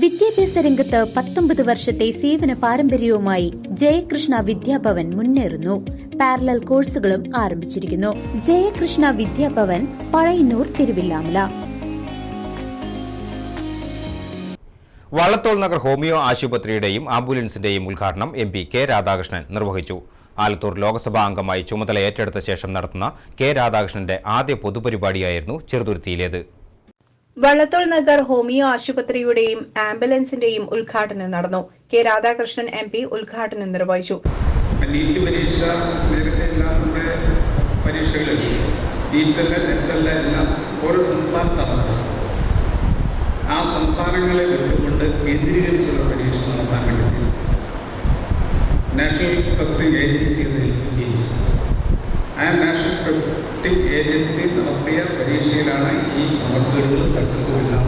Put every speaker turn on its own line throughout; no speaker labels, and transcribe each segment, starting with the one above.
വിദ്യാഭ്യാസ രംഗത്ത് പത്തൊമ്പത് വർഷത്തെ സേവന പാരമ്പര്യവുമായി ജയകൃഷ്ണ വിദ്യാഭവൻ മുന്നേറുന്നു. പാരലൽ കോഴ്സുകളും ആരംഭിച്ചിരിക്കുന്നു. ജയകൃഷ്ണ വിദ്യാഭവൻ പഴയന്നൂർ തിരുവില്ലാമല.
വള്ളത്തോൾ നഗർ ഹോമിയോ ആശുപത്രിയുടെയും ആംബുലൻസിന്റെയും ഉദ്ഘാടനം എം പി കെ രാധാകൃഷ്ണൻ നിർവഹിച്ചു. ആലത്തൂർ ലോക്സഭാ അംഗമായി ചുമതല ഏറ്റെടുത്ത ശേഷം നടത്തുന്ന കെ രാധാകൃഷ്ണന്റെ ആദ്യ പൊതുപരിപാടിയായിരുന്നു ചെറുതുരുത്തിയിലേത്.
വള്ളത്തോൾ നഗർ ഹോമിയോ ആശുപത്രിയുടെയും ആംബുലൻസിന്റെയും ഉദ്ഘാടനം നടന്നു. കെ രാധാകൃഷ്ണൻ എം പി ഉദ്ഘാടനം നിർവഹിച്ചു.
ആ സംസ്ഥാനങ്ങളെ വിട്ടുകൊണ്ട് കേന്ദ്രീകരിച്ചുള്ള പരീക്ഷ നടത്താൻ വേണ്ടി നാഷണൽ ടെസ്റ്റിംഗ് ഏജൻസി എന്ന് നിയോഗിച്ചു. ആ നാഷണൽ ടെസ്റ്റിംഗ് ഏജൻസി നടത്തിയ പരീക്ഷയിലാണ് ഈ ക്രമക്കേടുകളും തട്ടിപ്പുമെല്ലാം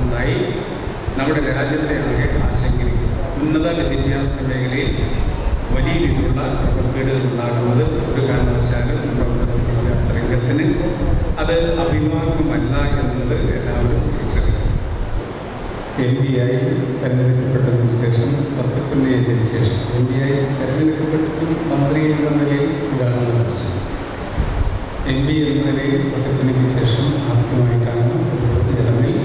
നമ്മുടെ രാജ്യത്തെ ആകെ ആശങ്കയിരിക്കുന്നത് ഉന്നത വിദ്യാഭ്യാസ മേഖലയിൽ വലിയ രീതിയിലുള്ള ക്രമക്കേടുകൾ ഉണ്ടാകുന്നത് ഒരു കാരണവശാലും നമ്മുടെ വിദ്യാഭ്യാസ രംഗത്തിന് അത് അഭിമാനമല്ല എന്നത് എല്ലാവരും
എം ബി ആയി തെരഞ്ഞെടുക്കപ്പെട്ടതിന് ശേഷം സത്യപ്രതിജ്ഞ ശേഷം എം ബി ആയി തെരഞ്ഞെടുക്കപ്പെട്ടിട്ടും മന്ത്രി എന്ന നിലയിൽ ഇതാണ് ലഭിച്ചത് എം പി എന്ന നിലയിൽ ശേഷം ആദ്യമായിട്ടാണ് ഒരു പൊതുചടങ്ങിൽ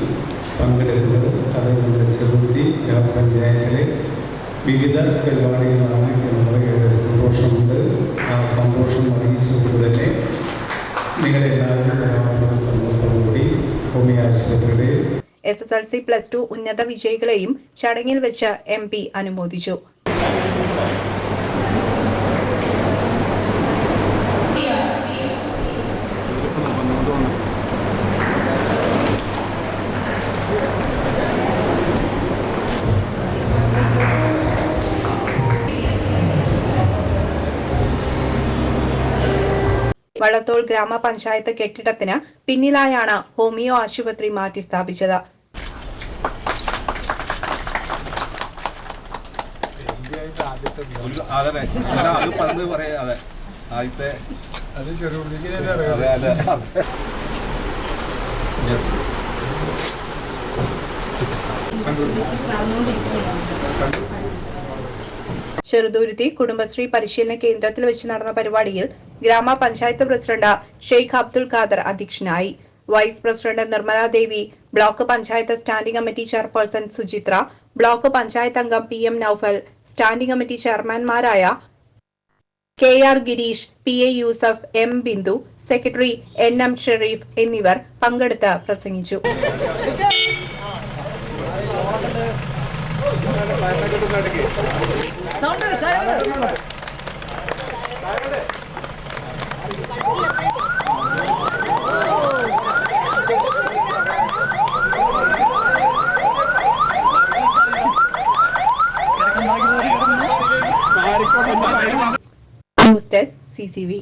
പങ്കെടുക്കുന്നത് അത് നമ്മുടെ ചെറുത്തി ഗ്രാമപഞ്ചായത്തിലെ വിവിധ പരിപാടികളാണ് എന്നുള്ളത് സന്തോഷമുണ്ട്. ആ സന്തോഷം അറിയിച്ചുകൊണ്ട് തന്നെ നിങ്ങളെല്ലാവരും വരാവുന്ന സന്തോഷത്തോടുകൂടി ഹോമിയോ ആശുപത്രിയുടെ
S S L C plus two ഉന്നത വിജയികളെയും ചടങ്ങിൽ വെച്ച് എം പി അനുമോദിച്ചു. വള്ളത്തോൾ ഗ്രാമപഞ്ചായത്ത് കെട്ടിടത്തിന് പിന്നിലായാണ് ഹോമിയോ ആശുപത്രി മാറ്റി സ്ഥാപിച്ചത്.
ആദ്യത്തെ അത് പറഞ്ഞത് പറയാ. അതെ. ആദ്യത്തെ അതെ
ചെറുതുരുത്തി കുടുംബശ്രീ പരിശീലന കേന്ദ്രത്തിൽ വെച്ച് നടന്ന പരിപാടിയിൽ ഗ്രാമപഞ്ചായത്ത് പ്രസിഡന്റ് ഷെയ്ഖ് അബ്ദുൽ ഖാദർ അധ്യക്ഷനായി. Vice president Nirmala Devi block panchayat standing committee chairperson Suchitra block panchayat അംഗം P M Noufal standing committee ചെയർമാൻമാരായ K R Girish P A Yusuf M Bindu secretary N M Sherif എന്നിവർ പങ്കെടുത്ത് പ്രസംഗിച്ചു. News desk C C V